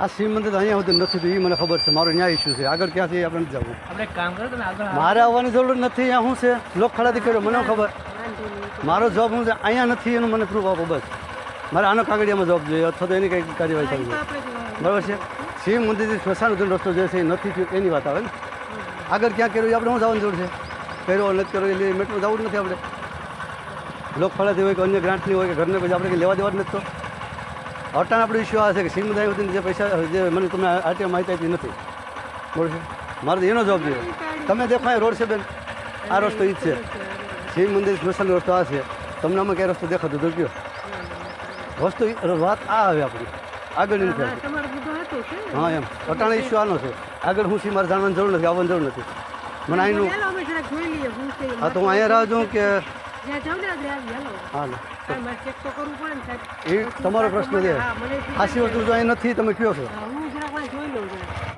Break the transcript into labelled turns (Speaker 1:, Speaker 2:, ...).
Speaker 1: આ શિવ મંદિર અહીંયા સુધી નથી થયું એ મને ખબર છે. મારો ન્યાય ઇસ્યુ છે. આગળ ક્યાંથી આપણે નથી જવું?
Speaker 2: આપણે કામ કરો તમે આગળ
Speaker 1: મારે આવવાની જરૂર નથી. અહીંયા શું છે? લોક ખડાથી કર્યો. મને ખબર. મારો જોબ હું છે? અહીંયા નથી. એનું મને પ્રૂફ આપો બસ. મારે આનો કાગળિયામાં જોબ જોઈએ. અથવા તો એની કંઈક કાર્યવાહી કરવી જોઈએ. બરાબર છે? શિવ મંદિરથી સ્મશાન સુધીનો રસ્તો જે છે એ નથી થયું. એની વાત આવે ને? આગળ ક્યાં કર્યું? એ આપણે શું જવાની જરૂર છે? કર્યો નથી કર્યો? એટલે મેટ્રો જવું જ નથી આપણે. લોક લોકફળાથી હોય કે અન્ય ગ્રાન્ટની હોય કે ઘરને પછી આપણે કંઈ લેવા દેવા જ નથી તો? અટાણ આપણો ઇસ્યુ આ છે કે સિંહ વતીને જે પૈસા જે મને તમે આરટીઆઈ માહિતી આપી નથી. બરોબર છે મારે તો એનો જવાબ જોઈએ. તમે દેખો રોડ છે બેન. આ રસ્તો ઈ જ છે. શિવ મંદિર સ્મશાનનો રસ્તો આ છે. તમને અમે ક્યાંય રસ્તો દેખાતો તો કયો? વસ્તુ વાત આ આવે આપણી. આગળ નથી હા એમ. અટાણે ઇસ્યુ આનો છે. આગળ હું સિંહ મારે જાણવાની જરૂર નથી આવવાની જરૂર નથી. મને અહીંનું હા તો હું અહીંયા રાહ જોઉં કે
Speaker 3: હાલો
Speaker 1: એ તમારો પ્રશ્ન છે. ખાસી વસ્તુ જો અહીં નથી તમે કયો છો?